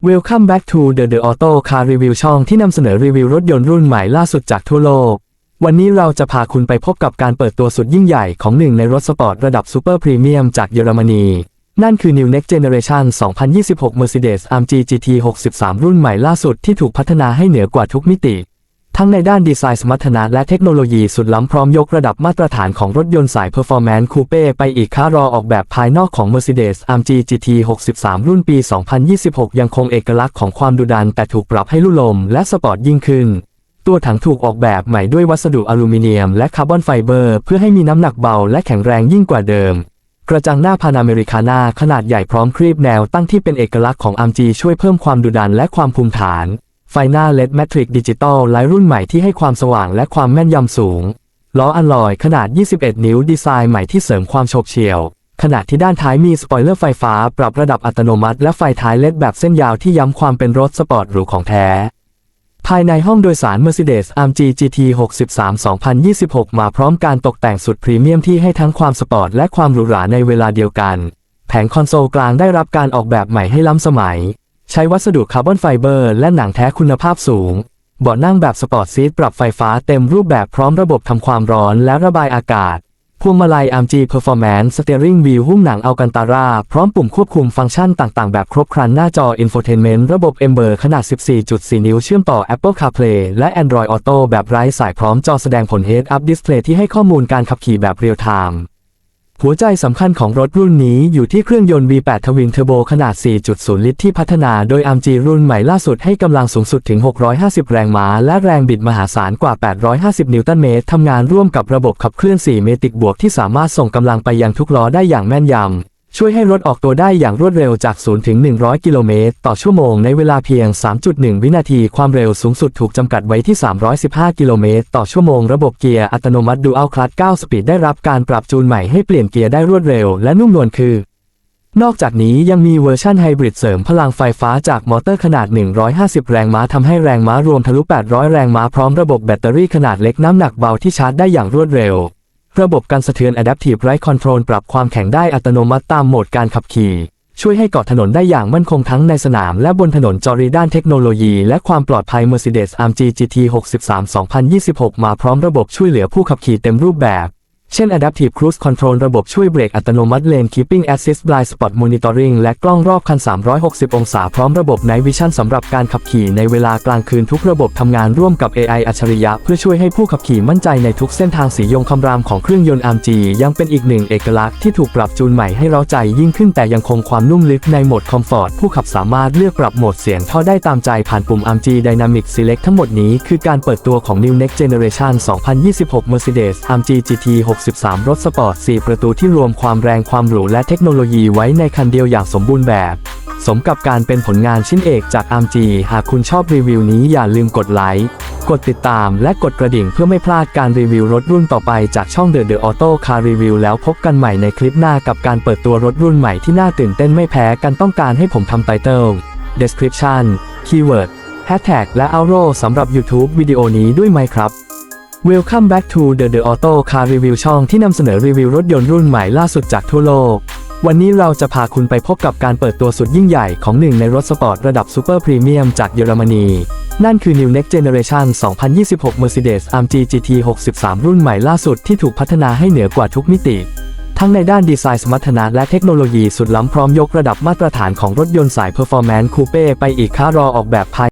Welcome back to the The Auto Car Review ช่องที่นำเสนอรีวิวรถยนต์รุ่นใหม่ล่าสุดจากทั่วโลก วันนี้เราจะพาคุณไปพบกับการเปิดตัวสุดยิ่งใหญ่ของหนึ่งในรถสปอร์ตระดับซูเปอร์พรีเมียมจากเยอรมนี นั่นคือ New Next Generation 2026 Mercedes AMG GT 63 รุ่นใหม่ล่าสุดที่ถูกพัฒนาให้เหนือกว่าทุกมิติ ทั้งในด้านดีไซน์สมรรถนะและเทคโนโลยีสุดล้ำพร้อมยกระดับมาตรฐานของรถยนต์สาย Performance Coupe ไปอีกค่ารอออกแบบภายนอกของ Mercedes AMG GT 63 รุ่นปี 2026 ยังคงเอกลักษณ์ของความดุดัน แต่ถูกปรับให้ลุ่ลมและสปอร์ตยิ่งขึ้น ตัวถังถูกออกแบบใหม่ด้วยวัสดุอลูมิเนียมและคาร์บอนไฟเบอร์เพื่อให้มีน้ำหนักเบาและแข็งแรงยิ่งกว่าเดิมกระจังหน้าพานาเมริคาน่าขนาดใหญ่พร้อมครีบแนวตั้งที่เป็นเอกลักษณ์ของ AMG ช่วยเพิ่มความดุดันและความภูมิฐาน ไฟหน้า LED Matrix Digital ไลท์รุ่นใหม่ที่ให้ความสว่างและความแม่นยำสูง ล้ออัลลอยขนาด 21 นิ้วดีไซน์ใหม่ที่เสริมความโฉบเฉี่ยว ขณะที่ด้านท้ายมีสปอยเลอร์ไฟฟ้า ปรับระดับอัตโนมัติ และไฟท้ายเลดแบบเส้นยาวที่ย้ำความเป็นรถสปอร์ตหรูของแท้ ภายในห้องโดยสาร Mercedes AMG GT 63 2026 มาพร้อมการตกแต่งสุดพรีเมียมที่ให้ทั้งความสปอร์ตและความหรูหราในเวลาเดียวกัน แผงคอนโซลกลางได้รับการออกแบบใหม่ให้ล้ำสมัย ใช้วัสดุคาร์บอนไฟเบอร์และหนังแท้คุณภาพสูง เบาะนั่งแบบสปอร์ตซีทปรับไฟฟ้าเต็มรูปแบบพร้อมระบบทำความร้อนและระบายอากาศ พวงมาลัย AMG Performance Steering Wheel หุ้มหนังอัลกันตาราพร้อมปุ่มควบคุมฟังก์ชันต่างๆ แบบครบครันหน้าจอ Infotainment ระบบ Ember ขนาด 14.4 นิ้วเชื่อมต่อ Apple CarPlay และ Android Auto แบบไร้สายพร้อมจอแสดงผล Head Up Display ที่ให้ข้อมูลการขับขี่แบบเรียลไทม์ หัวใจสำคัญของรถรุ่นนี้อยู่ที่เครื่องยนต์ V8 ทวินเทอร์โบขนาด 4.0 ลิตรที่พัฒนาโดย AMG รุ่นใหม่ล่าสุดให้กำลังสูงสุดถึง 650 แรงม้า และแรงบิดมหาศาลกว่า 850 นิวตันเมตรทำงานร่วมกับระบบขับเคลื่อน 4 เมติกบวกที่สามารถส่งกำลังไปยังทุกล้อได้อย่างแม่นยำ ช่วยให้รถออกตัวได้อย่างรวดเร็วจาก 0 ถึง 100 กิโลเมตร ต่อชั่วโมงในเวลาเพียง 3.1 วินาที ความเร็วสูงสุดถูกจำกัดไว้ที่ 315 กิโลเมตร ต่อชั่วโมง ระบบเกียร์อัตโนมัติ Dual Clutch 9 สปีดได้รับการปรับจูนใหม่ให้เปลี่ยนเกียร์ได้รวดเร็วและนุ่มนวลคือ นอกจากนี้ยังมีเวอร์ชันไฮบริดเสริมพลังไฟฟ้าจากมอเตอร์ขนาด 150 แรงม้าทำให้แรงม้ารวมทะลุ 800 แรงม้าพร้อมระบบแบตเตอรี่ขนาดเล็กน้ำหนักเบาที่ชาร์จได้อย่างรวดเร็ว ระบบการสะเทือน Adaptive Ride Control ปรับความแข็งได้อัตโนมัติตามโหมดการขับขี่ ช่วยให้เกาะถนนได้อย่างมั่นคงทั้งในสนามและบนถนนจอรีด้านเทคโนโลยีและความปลอดภัย Mercedes AMG GT 63 2026 มาพร้อมระบบช่วยเหลือผู้ขับขี่เต็มรูปแบบ เช่น Adaptive Cruise Control ระบบช่วยเบรกอัตโนมัติ Lane Keeping Assist Blind Spot Monitoring และกล้องรอบคัน 360 องศา พร้อมระบบ Night Vision สำหรับการขับขี่ในเวลากลางคืนทุกระบบทำงานร่วมกับ AI อัจฉริยะ เพื่อช่วยให้ผู้ขับขี่มั่นใจในทุกเส้นทางสียงคำรามของเครื่องยนต์ AMG ยังเป็นอีกหนึ่งเอกลักษณ์ที่ถูกปรับจูนใหม่ให้เราใจยิ่งขึ้นแต่ยังคงความนุ่มลึกในโหมดคอมฟอร์ตผู้ขับสามารถเลือกปรับโหมดเสียงท่อได้ตามใจผ่านปุ่ม AMG Dynamic Select ทั้งหมดนี้คือการเปิดตัวของ New Next Generation 2026 Mercedes AMG GT 6. 63 รถสปอร์ต 4 ประตูที่รวมความแรงความหรูและเทคโนโลยีไว้ในคันเดียวอย่างสมบูรณ์แบบ สมกับการเป็นผลงานชิ้นเอกจาก AMG หากคุณชอบรีวิวนี้อย่าลืมกดไลค์ กดติดตามและกดกระดิ่งเพื่อไม่พลาดการรีวิวรถรุ่นต่อไปจากช่อง The The Auto Car Review แล้วพบกันใหม่ในคลิปหน้ากับการเปิดตัวรถรุ่นใหม่ที่น่าตื่นเต้นไม่แพ้กันต้องการให้ผมทำไตเติล Description Keyword Hashtag และ Outro สำหรับ YouTube วิดีโอนี้ด้วยไหมครับ Welcome back to the The Auto Car Review ช่องที่นำเสนอรีวิวรถยนต์รุ่นใหม่ล่าสุดจากทั่วโลก วันนี้เราจะพาคุณไปพบกับการเปิดตัวสุดยิ่งใหญ่ของหนึ่งในรถสปอร์ตระดับซูเปอร์พรีเมียมจากเยอรมนี นั่นคือ New Next Generation 2026 Mercedes AMG GT 63 รุ่นใหม่ล่าสุดที่ถูกพัฒนาให้เหนือกว่าทุกมิติ ทั้งในด้านดีไซน์สมรรถนะและเทคโนโลยีสุดล้ำพร้อมยกระดับมาตรฐานของรถยนต์สาย Performance Coupe ไปอีกค่ารอออกแบบภาย